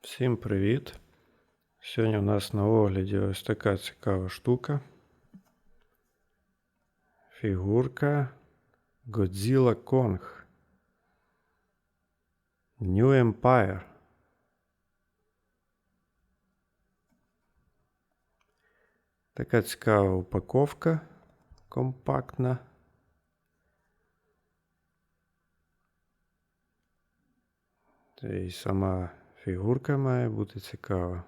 Всім привіт! Сьогодні у нас на огляді ось така цікава штука. Фігурка Godzilla Kong. New Empire. Така цікава упаковка компактна. Та й сама фігурка має бути цікава.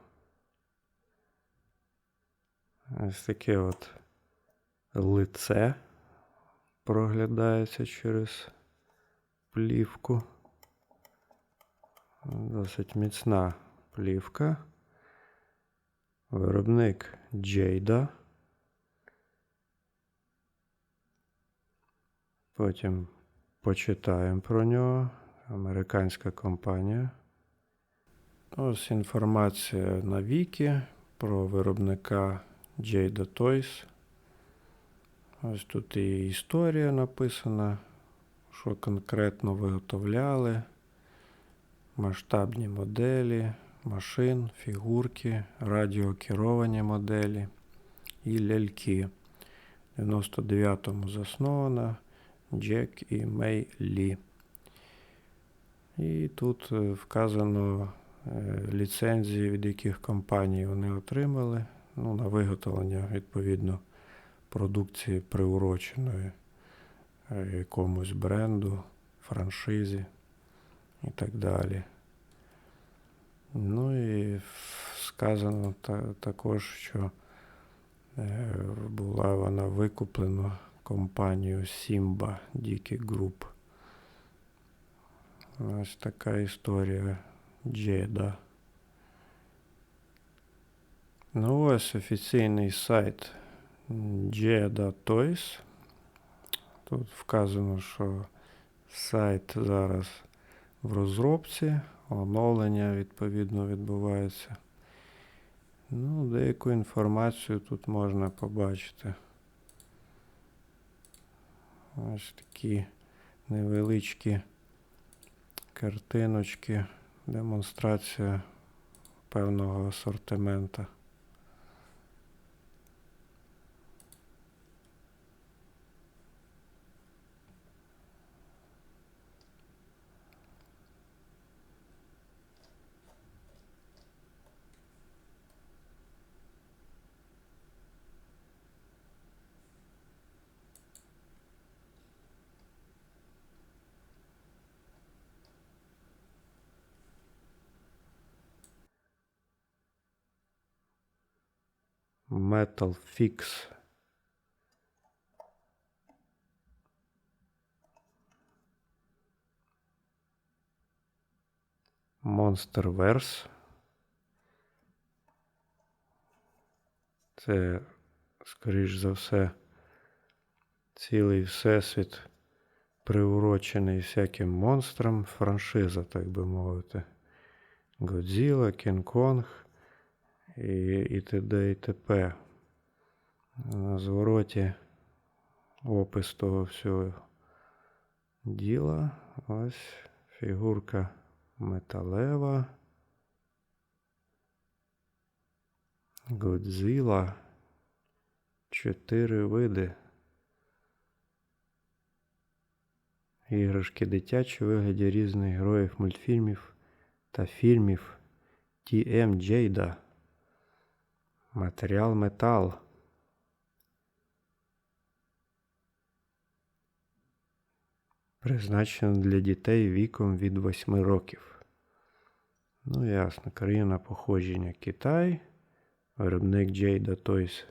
Ось таке от лице проглядається через плівку. Досить міцна плівка. Виробник Jada. Потім почитаємо про нього. Американська компанія. Ось інформація на Вікі про виробника Jada Toys. Ось тут і історія написана, що конкретно виготовляли, масштабні моделі, машин, фігурки, радіокеровані моделі і ляльки. В 99-му заснована Джек і Мей Лі. І тут е, вказано ліцензії, від яких компаній вони отримали ну, на виготовлення відповідно продукції приуроченої е, якомусь бренду, франшизі і так далі. Ну і сказано та, також, що е, була вона викуплена компанією Simba Dicky Group. Ось така історія Джеда. Ну ось офіційний сайт Jeda Toys. Тут вказано, що сайт зараз в розробці, оновлення відповідно відбувається. Ну, деяку інформацію тут можна побачити. Ось такі невеличкі картиночки, демонстрація певного асортимента. Metal Fix. Monsterverse. Це, скоріш за все, цілий всесвіт приурочений всяким монстрам, франшиза, так би мовити. Годзіла, Кінг-Конг і, і т.д. і т.п. На звороті опис того всього діла. Ось фігурка металева. Годзіла. Чотири види. Іграшки дитячі вигляді різних героїв мультфільмів та фільмів Т.М. Джейда. Матеріал метал. Призначено для дітей віком від 8 років. Ну, ясно, країна походження Китай. Виробник Jada Toys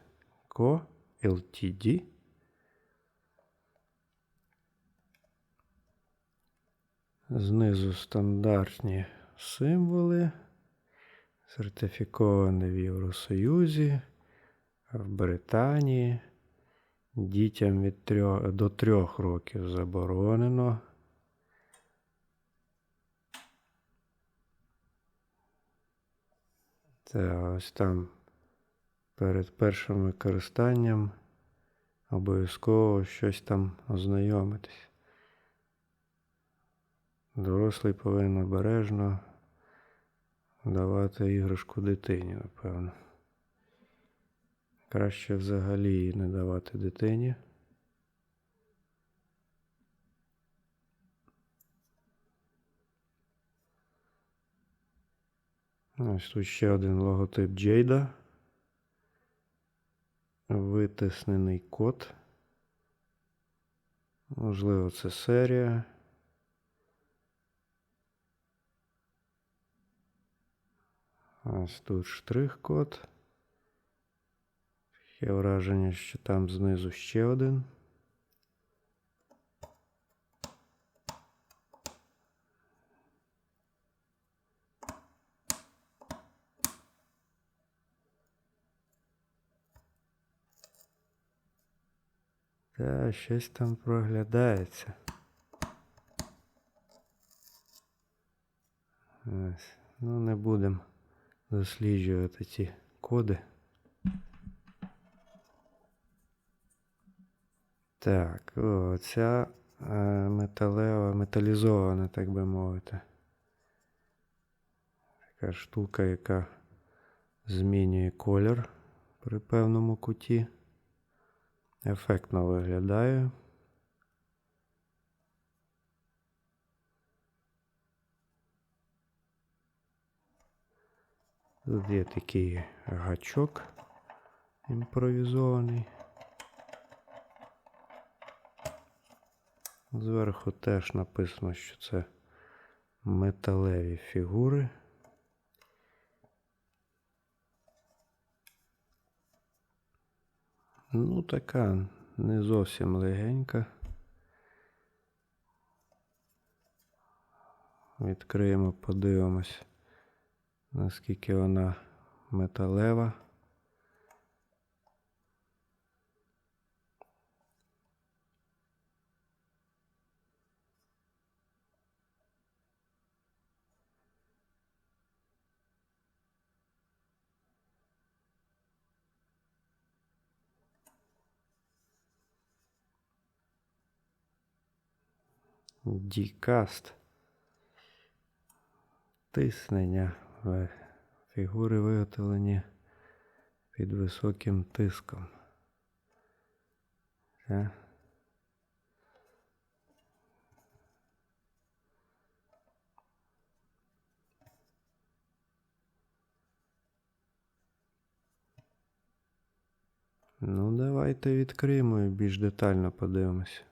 Co. Ltd. Знизу стандартні символи. Сертифіковане в Євросоюзі, в Британії. Дітям від 3 до 3 років заборонено. Це ось там перед першим використанням обов'язково щось там ознайомитись. Дорослий повинен обережно давати іграшку дитині, напевно. Краще взагалі її не давати дитині. Ось тут ще один логотип Джейда. Витиснений код. Можливо, це серія. Ось тут штрих-код. Є враження, що там знизу ще один. Та, щось там проглядається. Ось. Ну, не будемо досліджувати ці коди. Так, о, е, металева, металізована, так би мовити. Така штука, яка змінює колір при певному куті. Ефектно виглядає. Є такий гачок імпровізований. Зверху теж написано, що це металеві фігури. Ну, така не зовсім легенька. Відкриємо, подивимось, наскільки вона металева. Дікаст. Тиснення. Фігури виготовлені під високим тиском. Це Ну, давайте відкриємо і більш детально подивимось.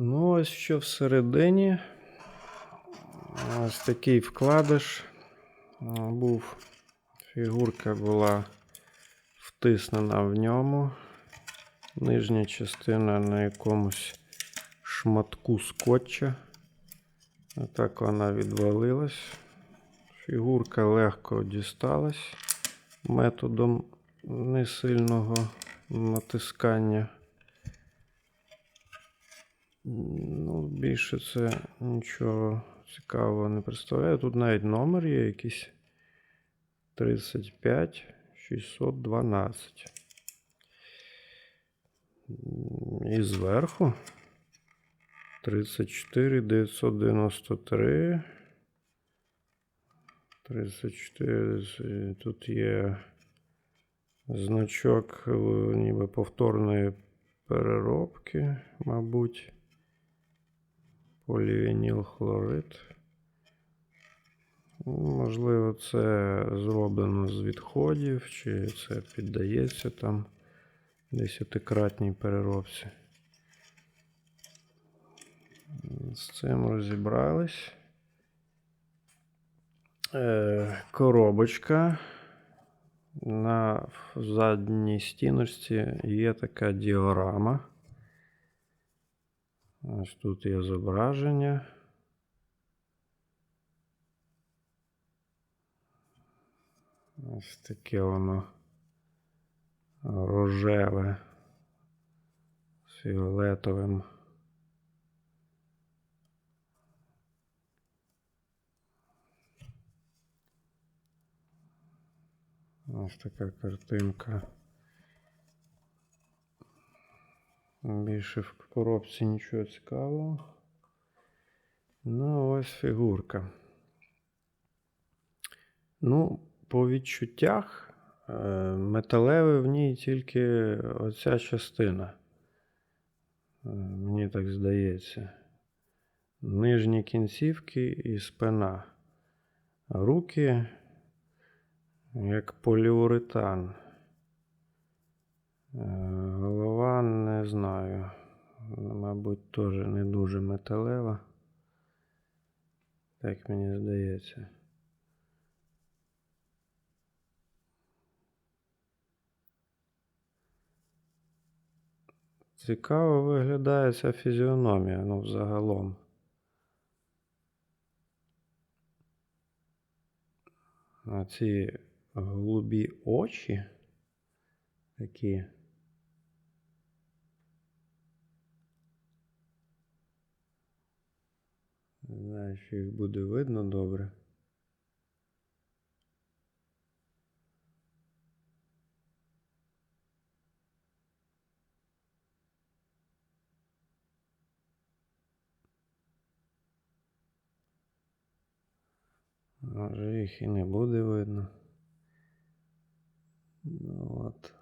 Ну, ось що всередині. Ось такий вкладиш. Був. Фігурка була втиснена в ньому. Нижня частина на якомусь шматку скотча. Отак вона відвалилась. Фігурка легко дісталась методом несильного натискання. Ну, більше це нічого цікавого не представляє. Тут навіть номер є якийсь 35 612. І зверху 34 993. 34. Тут є значок е, ніби повторної переробки, мабуть. Полівінілхлорид. Можливо, це зроблено з відходів, чи це піддається там десятикратній переробці. З цим розібрались. Е, коробочка. На задній стіночці є така діорама. Ось тут є зображення. Ось таке воно рожеве з фіолетовим. Ось така картинка. Більше в коробці нічого цікавого. Ну, ось фігурка. Ну, по відчуттях, е, металеве в ній тільки оця частина. Е, Мені так здається. Нижні кінцівки і спина. Руки як поліуретан. Не знаю. Мабуть, теж не дуже металева. Так мені здається. Цікаво виглядає ця фізіономія, ну, взагалом. А ці голубі очі такі. Не знаю, чи їх буде видно добре. Може їх і не буде видно. Ну от.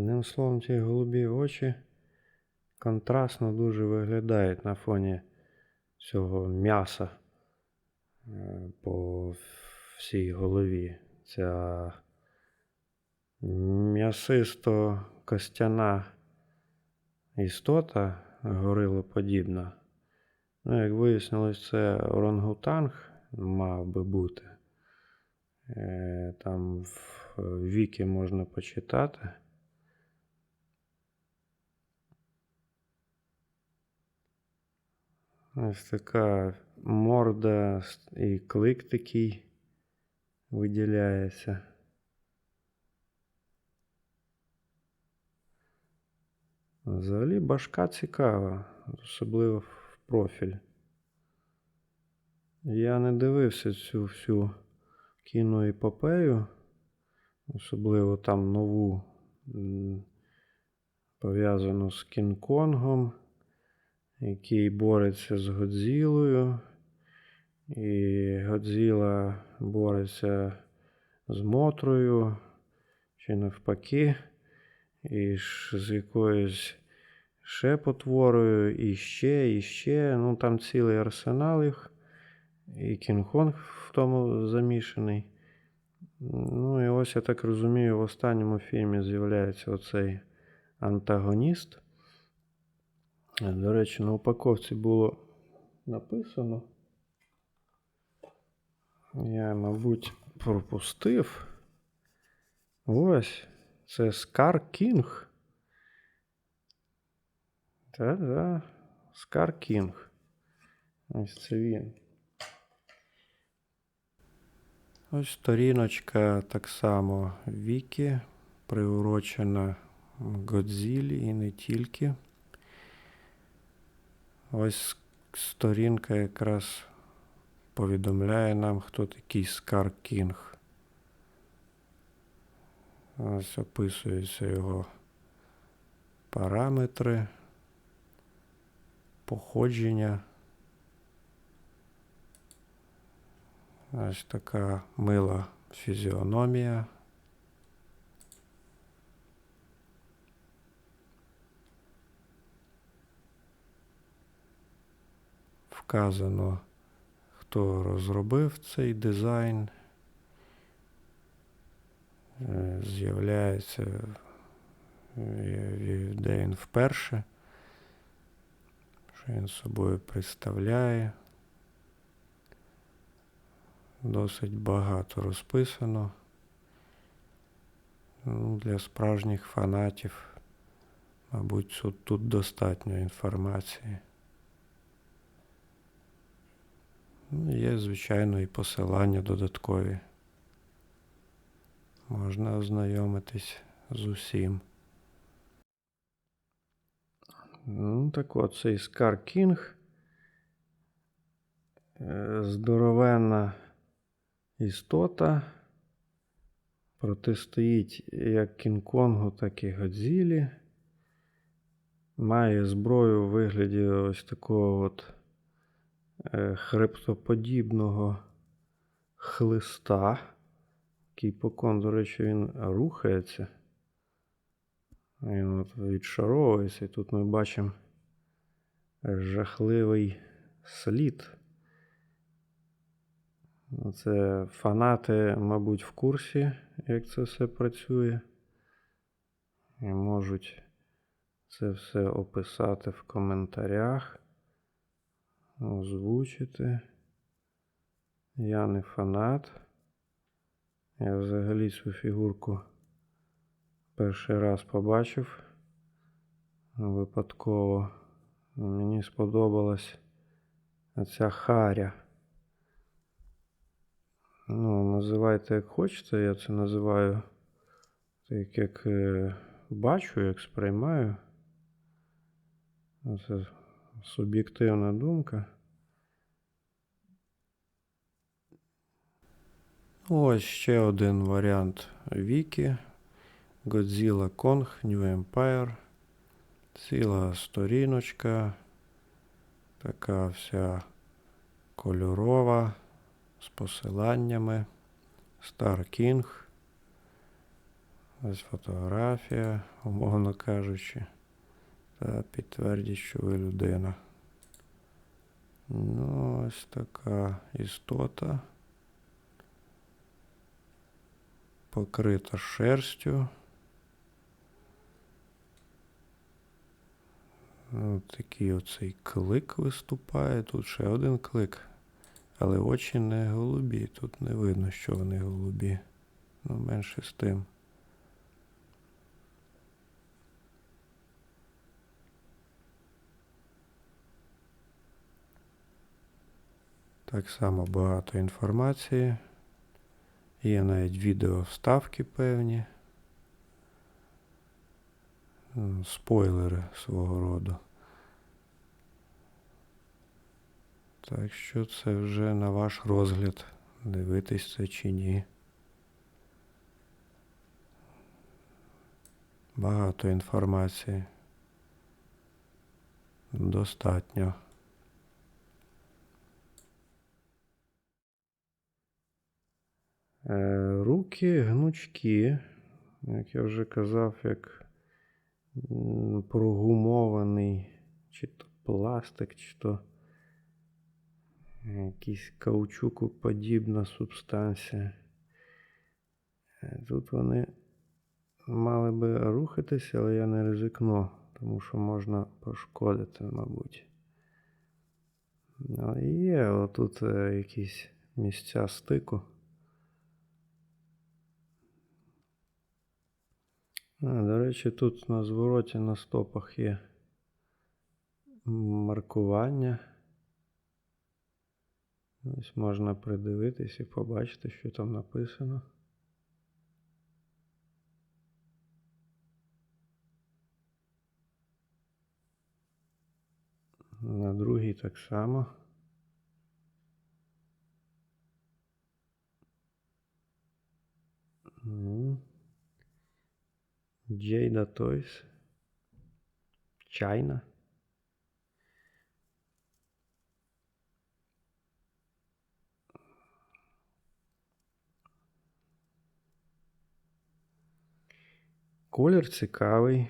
Одним словом, ті голубі очі контрастно дуже виглядають на фоні цього м'яса е, по всій голові. Ця м'ясисто костяна істота горилоподібна. Ну, як вияснилось, це орангутанг мав би бути. Е, Там в віки можна почитати. Ось така морда і клик такий виділяється. Взагалі башка цікава, особливо в профіль. Я не дивився цю всю кіноепопею, особливо там нову, пов'язану з Кінг-Конгом, який бореться з Годзілою. І Годзіла бореться з Мотрою, чи навпаки, і з якоюсь ще потворою, і ще, і ще. Ну там цілий арсенал їх. І Кінг-Конг в тому замішаний. Ну і ось я так розумію, в останньому фільмі з'являється оцей антагоніст. До речі, на упаковці було написано. Я, мабуть, пропустив. Ось. Це Скар Кінг. Та-да. Скар Кінг. Ось це він. Ось сторіночка так само Вікі, приурочена Годзілі і не тільки. Ось сторінка якраз повідомляє нам, хто такий Скар Кінг. Ось описуються його параметри, походження. Ось така мила фізіономія. Вказано, хто розробив цей дизайн. Е, З'являється, де він вперше, що він собою представляє. Досить багато розписано. Ну, для справжніх фанатів, мабуть, тут достатньо інформації. Ну, Є, звичайно, і посилання додаткові. Можна ознайомитись з усім. Ну, так от цей Скар Кінг. Е, Здоровенна істота. Протистоїть як Кінг-Конгу, так і Годзілі. Має зброю у вигляді ось такого от хребтоподібного хлиста. Який покон, до речі, він рухається. Він от відшаровується. І тут ми бачимо жахливий слід. Це фанати, мабуть, в курсі, як це все працює. І можуть це все описати в коментарях, озвучити. Я не фанат. Я взагалі цю фігурку перший раз побачив випадково. Мені сподобалась ця харя. Ну, називайте як хочете, я це називаю так, як е, бачу, як сприймаю. Це суб'єктивна думка. Ось ще один варіант Вікі. Godzilla Kong New Empire. Ціла сторіночка. Така вся кольорова з посиланнями. Star King. Ось фотографія, умовно кажучи. Та підтвердіть, що ви людина. Ну, ось така істота. Покрита шерстю. Ось такий оцей клик виступає. Тут ще один клик. Але очі не голубі. Тут не видно, що вони голубі. Ну, менше з тим. Так само багато інформації. Є навіть відео вставки певні. Спойлери свого роду. Так що це вже на ваш розгляд. Дивитись це чи ні. Багато інформації. Достатньо. Руки гнучкі, як я вже казав, як прогумований чи то пластик, чи то якийсь каучукоподібна субстанція. Е, Тут вони мали би рухатися, але я не ризикну, тому що можна пошкодити, мабуть. Але є отут е, якісь місця стику. А, до речі, тут на звороті на стопах є маркування. Ось можна придивитись і побачити, що там написано. На другій так само. М. Jada Toys. China. Колір цікавий.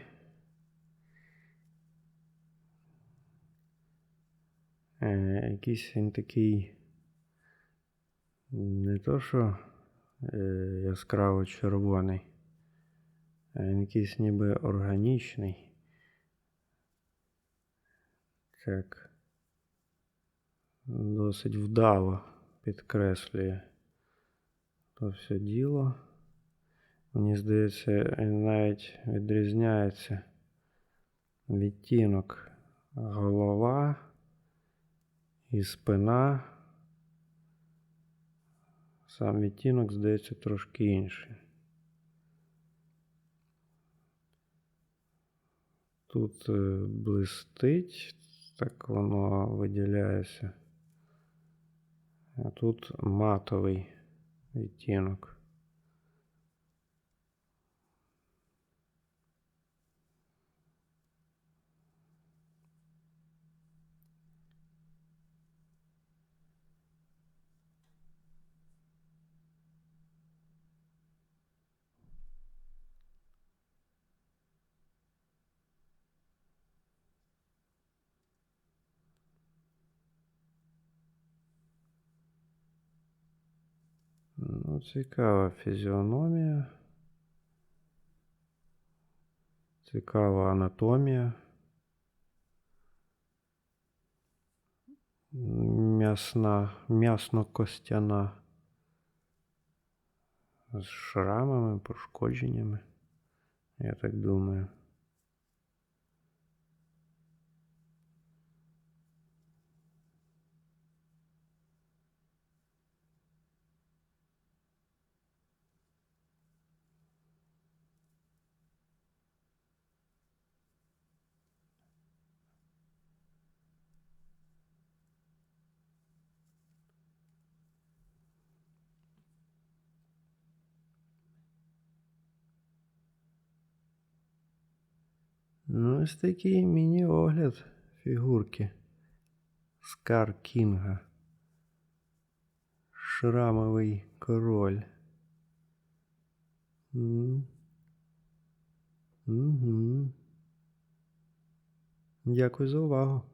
Е, якийсь він такий. Не то, що е, яскраво червоний. А він якийсь ніби органічний. Так. Досить вдало підкреслює то все діло. Мені здається, він навіть відрізняється відтінок голова і спина. Сам відтінок, здається, трошки інший. Тут е, блистить, так воно виділяється. А тут матовий відтінок. цікава фізіономія. Цікава анатомія. М'ясна, м'ясно-костяна. З шрамами, пошкодженнями. Я так думаю. Ну, ось такий міні-огляд фігурки Скар Кінга. Шрамовий король. Угу. Дякую за увагу.